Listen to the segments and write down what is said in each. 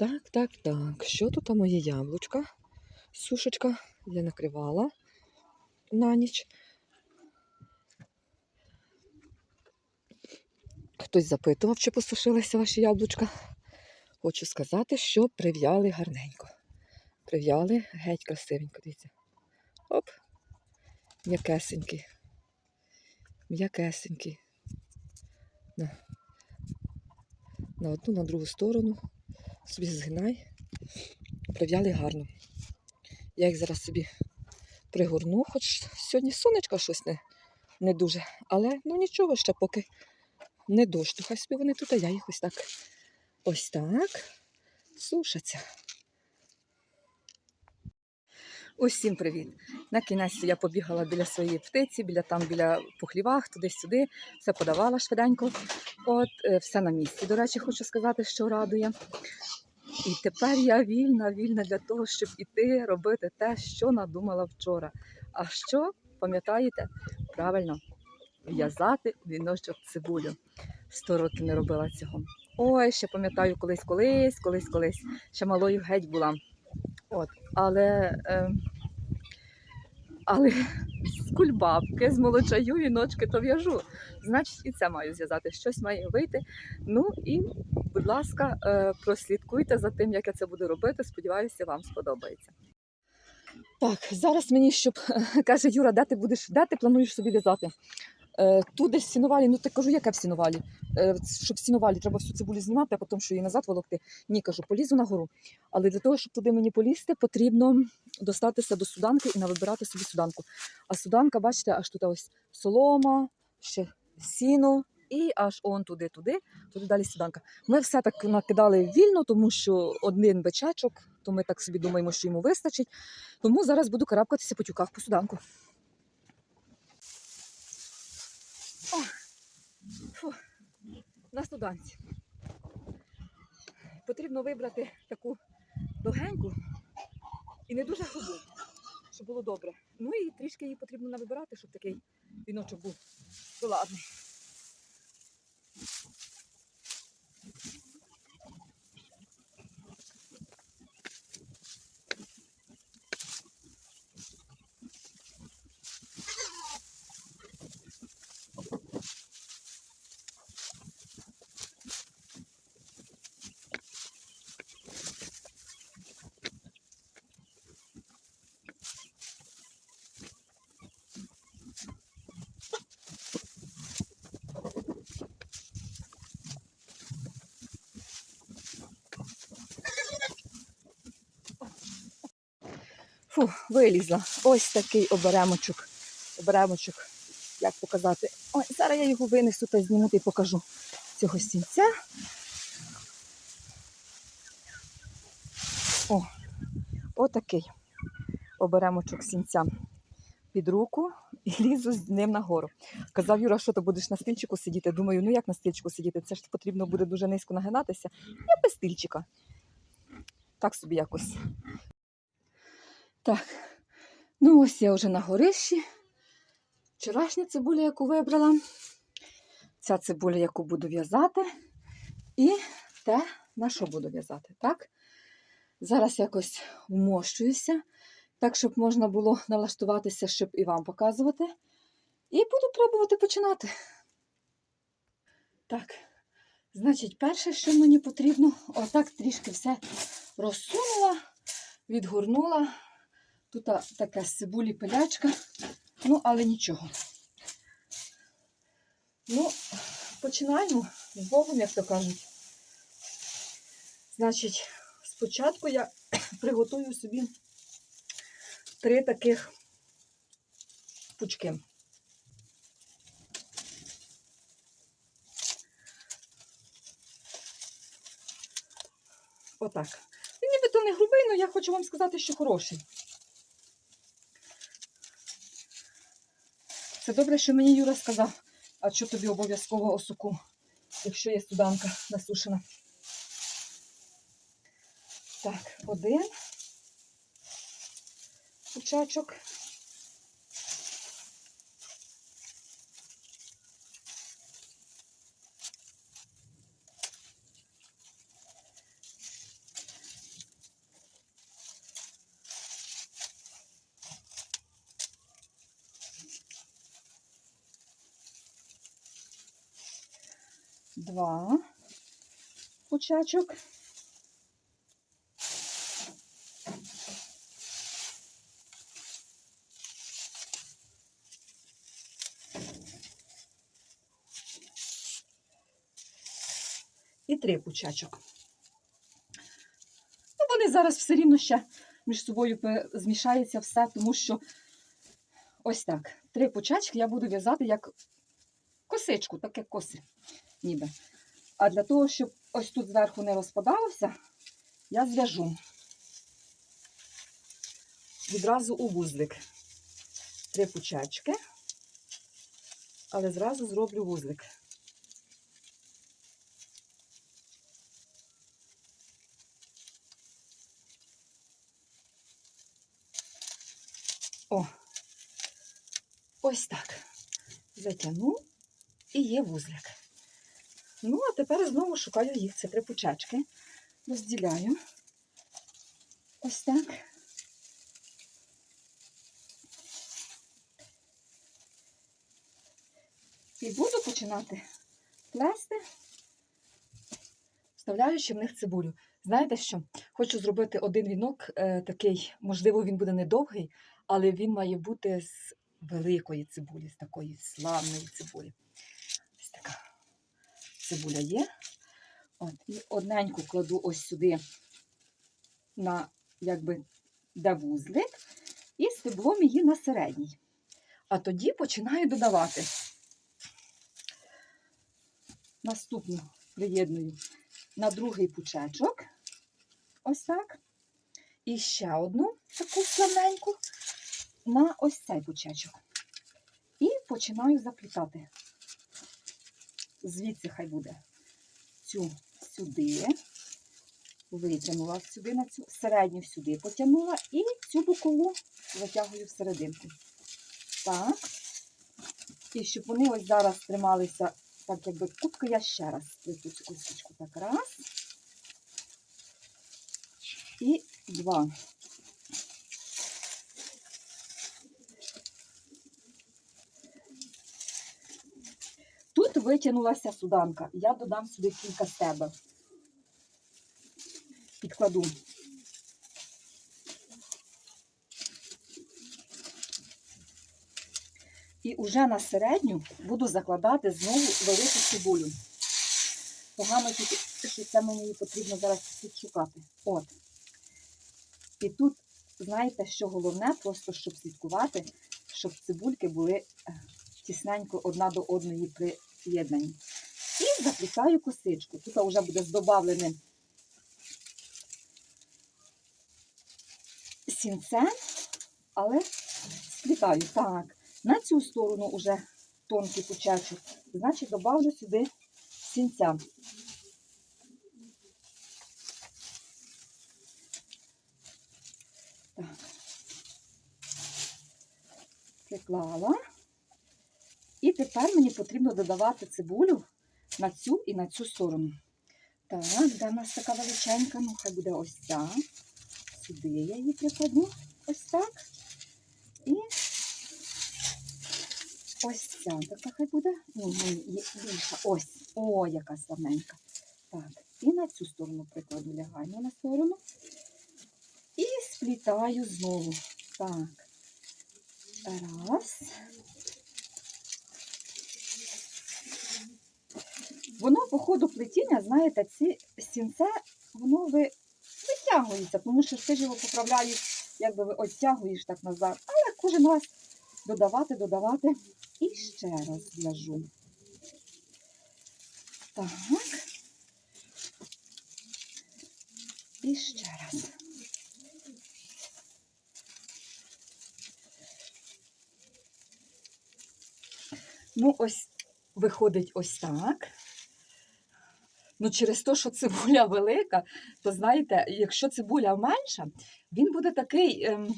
Так, так, так. Що тут моє яблучка? Сушечка я накривала на ніч. Хтось запитував, чи посушилися ваші яблучка. Хочу сказати, що прив'яли гарненько. Прив'яли геть красивенько, дивіться. Оп. М'якесенький. М'якесенький. На. на одну, на другу сторону. Собі згинай. Прив'яли гарно. Я їх зараз собі пригорну, хоч сьогодні сонечко щось не, не дуже. Але ну нічого ще поки не дощ. То хай собі вони тут, а я їх ось так ось так сушаться. Усім привіт! На кінець я побігала біля своєї птиці, біля там біля похлівах, туди-сюди, все подавала швиденько. От, е, все на місці. До речі, хочу сказати, що радує. І тепер я вільна, вільна для того, щоб іти робити те, що надумала вчора. А що, пам'ятаєте? Правильно, в'язати віночок цибулю. Сто років не робила цього. Ой, ще пам'ятаю, колись, колись, колись, колись. Ще малою геть була. От, але, е, але з кульбабки, з молочаю віночки то в'яжу. Значить, і це маю зв'язати. Щось має вийти. Ну і, будь ласка, е, прослідкуйте за тим, як я це буду робити. Сподіваюся, вам сподобається. Так, зараз мені, щоб каже Юра, де ти будеш, де ти плануєш собі в'язати? Е, тут десь в сіновалі, ну ти кажу, яке в сіновалі? Е, щоб в сіновалі треба всю цибулю знімати, а потім що її назад волокти. Ні, кажу, полізу на гору. Але для того, щоб туди мені полізти, потрібно достатися до суданки і навибирати собі суданку. А суданка, бачите, аж тут ось солома, ще сіно, і аж он туди, туди, туди далі суданка. Ми все так накидали вільно, тому що один бичачок, то ми так собі думаємо, що йому вистачить. Тому зараз буду карабкатися по тюках по суданку. О, фу, на студанці. Потрібно вибрати таку довгеньку і не дуже грубу, щоб було добре. Ну і трішки її потрібно навибирати, щоб такий віночок був доладний. Фу, вилізла. Ось такий оберемочок. Оберемочок, як показати. Ой, зараз я його винесу та зніму та покажу цього стінця. О, отакий оберемочок сінця під руку і лізу з ним нагору. Казав Юра, що ти будеш на стільчику сидіти. Думаю, ну як на стільчику сидіти? Це ж потрібно буде дуже низько нагинатися. Я без стільчика. Так собі якось. Так, ну ось я вже на горищі. Вчорашня цибуля, яку вибрала, ця цибуля, яку буду в'язати, і те, на що буду в'язати. так? Зараз якось вмощуюся, так, щоб можна було налаштуватися, щоб і вам показувати. І буду пробувати починати. Так, значить, перше, що мені потрібно, отак трішки все розсунула, відгорнула. Тут така з цибулі пилячка, ну, але нічого. Ну, починаємо з Богом, як то кажуть. Значить, спочатку я приготую собі три таких пучки. Отак. Він нібито не грубий, але я хочу вам сказати, що хороший. Це добре, що мені Юра сказав, а що тобі обов'язково осуку, якщо є суданка насушена. Так, один пучачок. Два пучечок. І три пучечок. Ну, вони зараз все рівно ще між собою змішається все, тому що ось так. Три пучечки я буду в'язати як косичку, таке коси ніби. А для того, щоб ось тут зверху не розпадалося, я зв'яжу відразу у вузлик. Три пучечки, але зразу зроблю вузлик. О, ось так. Затягну і є вузлик. Ну, а тепер знову шукаю їх. Це три пучечки. Розділяю. Ось так. І буду починати плести, вставляючи в них цибулю. Знаєте що? Хочу зробити один вінок е, такий, можливо, він буде недовгий, але він має бути з великої цибулі, з такої славної цибулі. Цибуля є. От, і одненьку кладу ось сюди на якби де вузлик, і стеблом її на середній. А тоді починаю додавати. Наступну приєдную на другий пучечок. Ось так. І ще одну таку славненьку на ось цей пучечок. І починаю заплітати. Звідси хай буде цю сюди, витягнула сюди на цю середню сюди потягнула і цю бокову затягую всерединку. Так. І щоб вони ось зараз трималися так, якби кубки, я ще раз плету цю кусочку. Так, раз. І два. Тут витягнулася суданка. Я додам сюди кілька стебел. Підкладу. І уже на середню буду закладати знову велику цибулю. Погано тільки, що це мені її потрібно зараз підшукати. От. І тут, знаєте, що головне, просто щоб слідкувати, щоб цибульки були е, тісненько одна до одної приєднані. І заплітаю косичку. Тут вже буде з добавленим сінцем, але сплітаю. Так, на цю сторону вже тонкий пучачок, значить, добавлю сюди сінця. Так. Приклала. І тепер мені потрібно додавати цибулю на цю і на цю сторону. Так, де в нас така величенька? Ну, хай буде ось ця. Сюди я її прикладу. Ось так. І ось ця така хай буде. Ні, ні, є більша. Ось. О, яка славненька. Так, і на цю сторону прикладу лягаю на сторону. І сплітаю знову. Так. Раз. Воно по ходу плетіння, знаєте, ці сінце, воно ви витягується, тому що ти ж його поправляєш, якби ви оттягуєш так назад. Але кожен раз додавати, додавати. І ще раз в'яжу. Так. І ще раз. Ну, ось виходить ось так. Ну, через те, що цибуля велика, то знаєте, якщо цибуля менша, він буде такий, ем,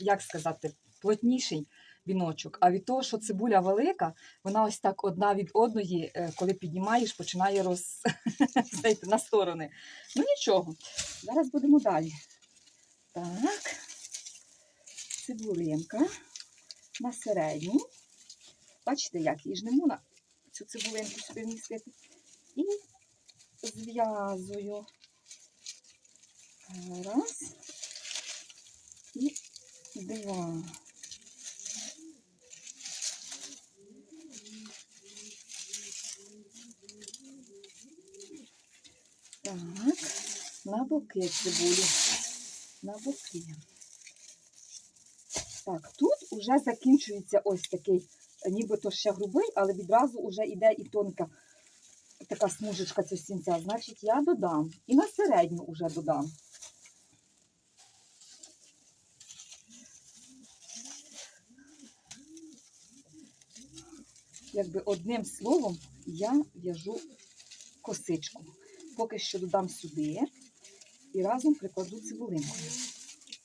як сказати, плотніший віночок. А від того, що цибуля велика, вона ось так одна від одної, е, коли піднімаєш, починає роз... знаєте, на сторони. Ну нічого, зараз будемо далі. Так, цибулинка на середню. Бачите, як її жнемо на цю цибулинку сюди вмістити. І зв'язую. Раз. І два. Так, на боки цибулі. На боки. Так, тут уже закінчується ось такий, нібито ще грубий, але відразу вже йде і тонка така смужечка цього сінця. Значить, я додам. І на середню вже додам. Якби одним словом я в'яжу косичку. Поки що додам сюди і разом прикладу цибулинкою.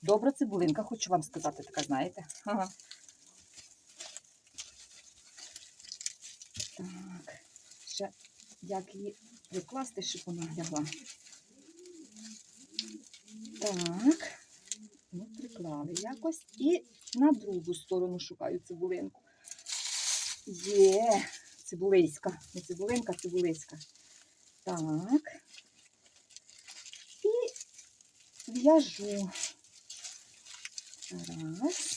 Добра цибулинка, хочу вам сказати, така, знаєте. Ага. Так, ще як її прикласти, щоб вона лягла. Так, ну, приклали якось. І на другу сторону шукаю цибулинку. Є, цибулиська. Не цибулинка, цибулиська. Так. І в'яжу. Раз.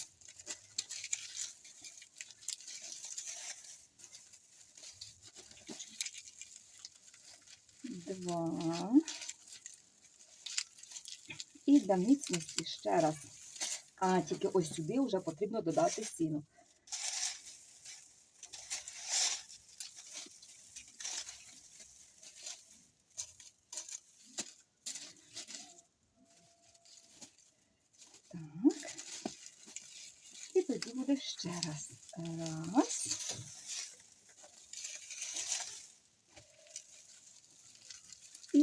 Два. І для міцності ще раз. А тільки ось сюди вже потрібно додати сіно. Так. І тоді буде ще раз. Раз.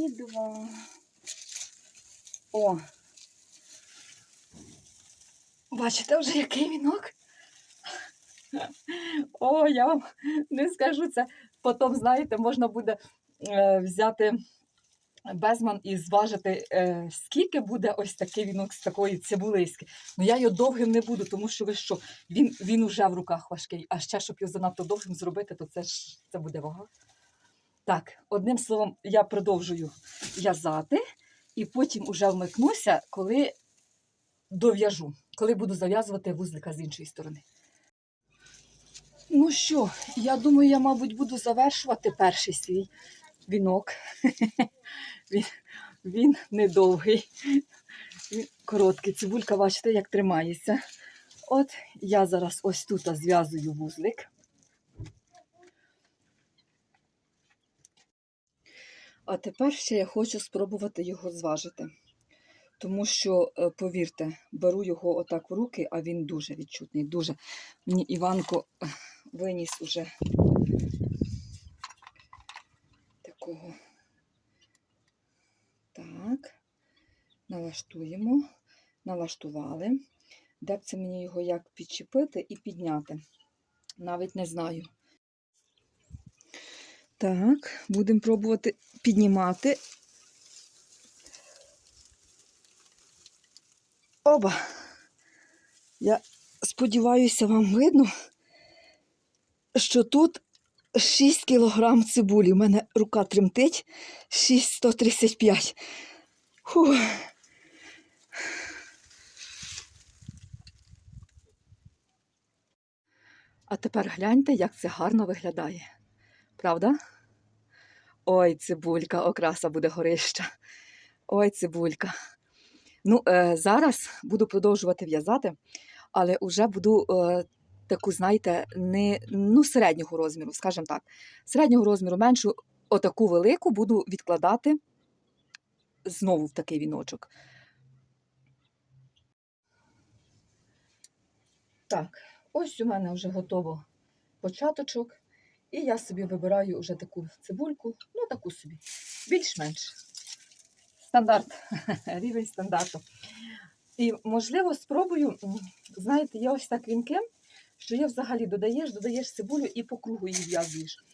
Два. О. Бачите вже, який вінок? О, я вам не скажу це. Потім, знаєте, можна буде е, взяти безман і зважити, е, скільки буде ось такий вінок з такої цибулиськи. Ну я його довгим не буду, тому що ви що, він, він уже в руках важкий. А ще, щоб його занадто довгим зробити, то це ж це буде вага. Так, одним словом, я продовжую в'язати, і потім уже вмикнуся, коли дов'яжу, коли буду зав'язувати вузлика з іншої сторони. Ну що, я думаю, я, мабуть, буду завершувати перший свій вінок. Він, він недовгий, він короткий. Цибулька, бачите, як тримається. От я зараз ось тут зв'язую вузлик. А тепер ще я хочу спробувати його зважити. Тому що, е, повірте, беру його отак в руки, а він дуже відчутний. Дуже. Мені Іванко виніс уже такого. Так, налаштуємо, налаштували. Де б це мені його як підчепити і підняти? Навіть не знаю. Так, будемо пробувати піднімати. Оба. Я сподіваюся, вам видно, що тут 6 кілограм цибулі. У мене рука тремтить 6,135. Фу. А тепер гляньте, як це гарно виглядає. Правда? Ой, цибулька, окраса буде горища. Ой, цибулька. Ну, е, зараз буду продовжувати в'язати, але вже буду е, таку, знаєте, не ну, середнього розміру, скажімо так. Середнього розміру меншу, отаку велику буду відкладати знову в такий віночок. Так, ось у мене вже готово початочок. І я собі вибираю вже таку цибульку, ну таку собі, більш-менш. Стандарт, рівень стандарту. І, можливо, спробую, знаєте, є ось так вінки, що є взагалі додаєш, додаєш цибулю і по кругу її в'язуєш.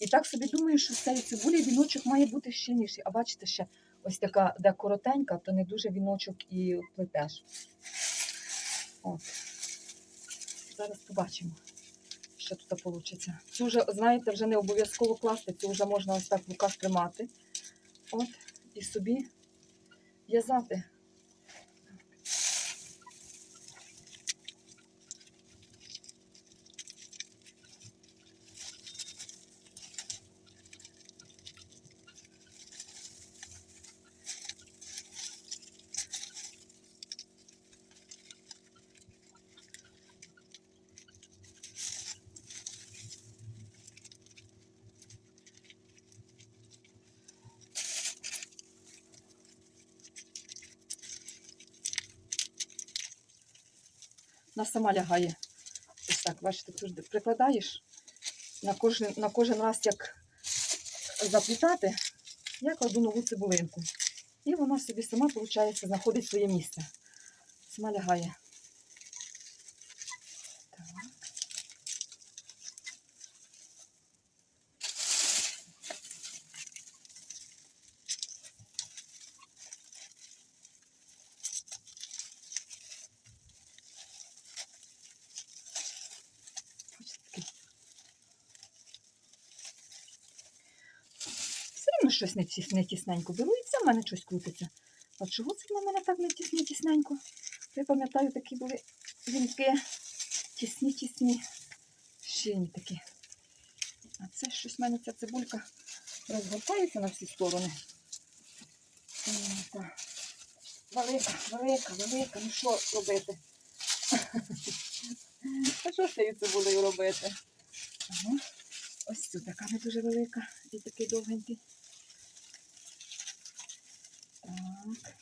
І так собі думаю, що з цієї цибулі віночок має бути щільніший. А бачите, ще ось така, де коротенька, то не дуже віночок і плетеш. От. Зараз побачимо, що тут вийде. Цю вже, знаєте, вже не обов'язково класти, цю вже можна ось так в руках тримати. От, і собі в'язати. Вона сама лягає. Ось так, бачите, тут прикладаєш на кожен, на кожен раз, як заплітати, я кладу нову цибулинку. І вона собі сама, виходить, знаходить своє місце. Сама лягає. Все щось не, тіс, не тісненько беру, і це в мене щось крутиться. А чого це в мене так не тісні, тісненько? Я пам'ятаю, такі були вінки. Тісні, тісні, щільні такі. А це щось в мене ця цибулька розгортається на всі сторони. Велика, велика, велика. Ну що робити? А що з цією цибулею робити? Ага. Ось тут така не дуже велика і такий довгенький. Так.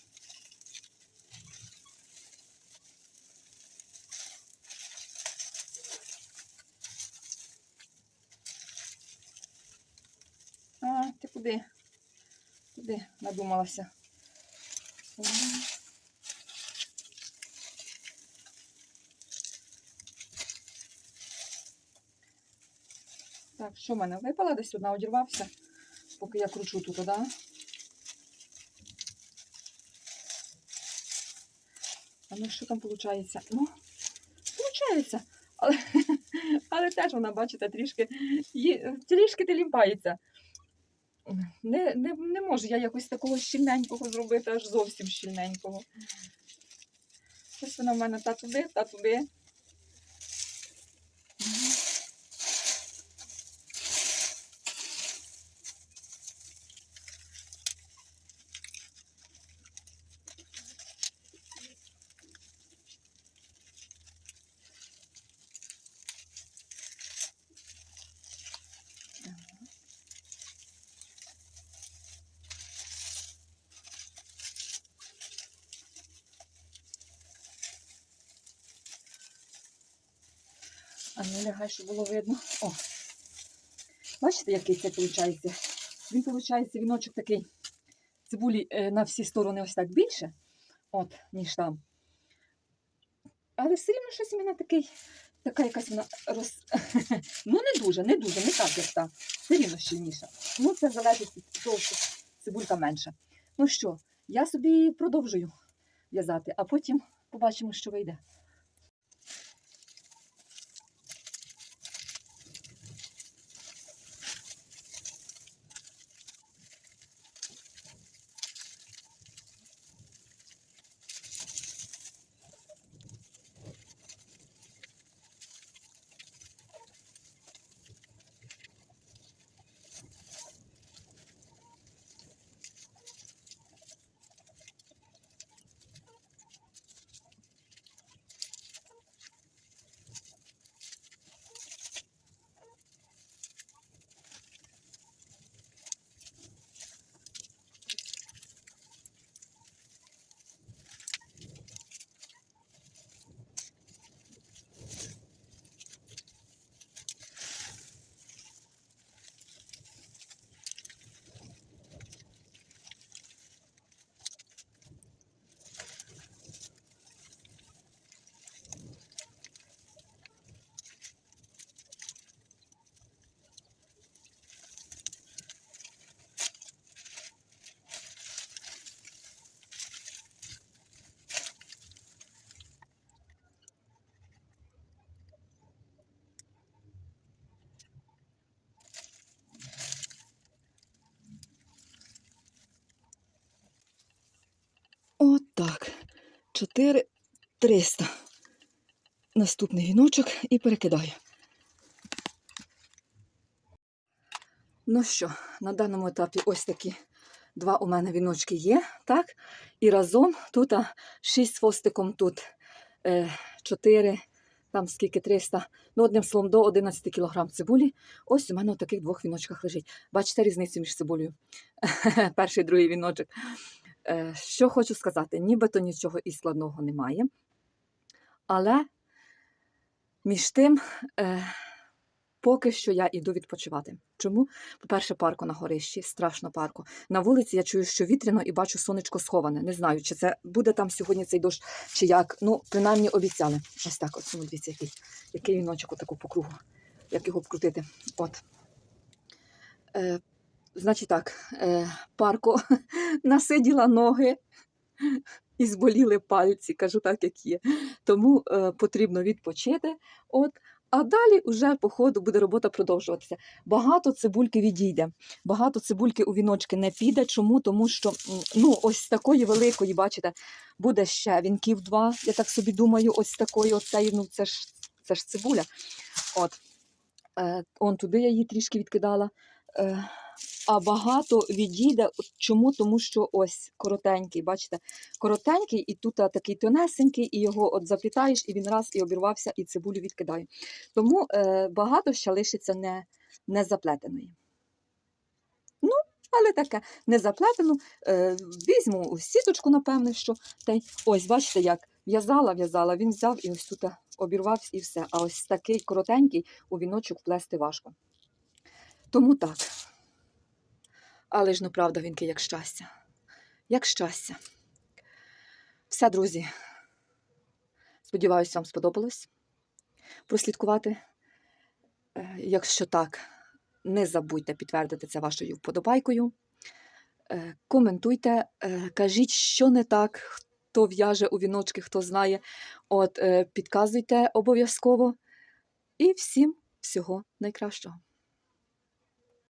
А, ти куди? Куди надумалася? Так, що в мене? Випала десь одна, одірвався, поки я кручу тут, да? А ну що там виходить? Ну, виходить. Але, але теж вона, бачите, трішки, трішки телімпається. Не, не, не можу я якось такого щільненького зробити, аж зовсім щільненького. Ось вона в мене та туди, та туди. Ну щоб було видно. О. Бачите, який це виходить? Він, виходить, віночок такий цибулі е, на всі сторони ось так більше, от, ніж там. Але все рівно щось мене такий, така якась вона роз... ну не дуже, не дуже, не так, як та. Все рівно щільніша. Ну, це залежить від того, що цибулька менша. Ну що, я собі продовжую в'язати, а потім побачимо, що вийде. 4 300. Наступний віночок і перекидаю. Ну що, на даному етапі ось такі два у мене віночки є, так? І разом тут 6 з хвостиком, тут 4, там скільки 300, ну одним словом, до 11 кг цибулі. Ось у мене в таких двох віночках лежить. Бачите різницю між цибулею? Перший другий віночок. Е, Що хочу сказати, нібито нічого і складного немає. Але між тим, е, поки що я йду відпочивати. Чому? По-перше, парку на горищі, страшно парку. На вулиці я чую, що вітряно і бачу сонечко сховане. Не знаю, чи це буде там сьогодні цей дощ, чи як. Ну, принаймні обіцяли. Ось так, от, ну, дивіться, який, який віночок отаку по кругу, як його вкрутити. От. Значить так, е, парку насиділа ноги і зболіли пальці, кажу так, як є. Тому е, потрібно відпочити. От. А далі вже по ходу буде робота продовжуватися. Багато цибульки відійде. Багато цибульки у віночки не піде. Чому? Тому що ну, ось такої великої, бачите, буде ще вінків два. Я так собі думаю, ось такої, оцеї, ну це ж, це ж цибуля. От. Е, он туди я її трішки відкидала. Е, а багато відійде. Чому? Тому що ось коротенький, бачите, коротенький, і тут такий тонесенький, і його от заплітаєш, і він раз і обірвався, і цибулю відкидає. Тому е, багато ще лишиться не, не заплетеної. Ну, але таке не заплетену. Е, візьму сіточку, напевне, що та й ось, бачите, як в'язала, в'язала, він взяв і ось тут обірвався і все. А ось такий коротенький у віночок плести важко. Тому так. Але ж ну правда, вінки, як щастя. Як щастя. Все, друзі. Сподіваюся, вам сподобалось прослідкувати. Е, Якщо так, не забудьте підтвердити це вашою вподобайкою. Е, Коментуйте, е, кажіть, що не так, хто в'яже у віночки, хто знає. От, підказуйте обов'язково. І всім всього найкращого.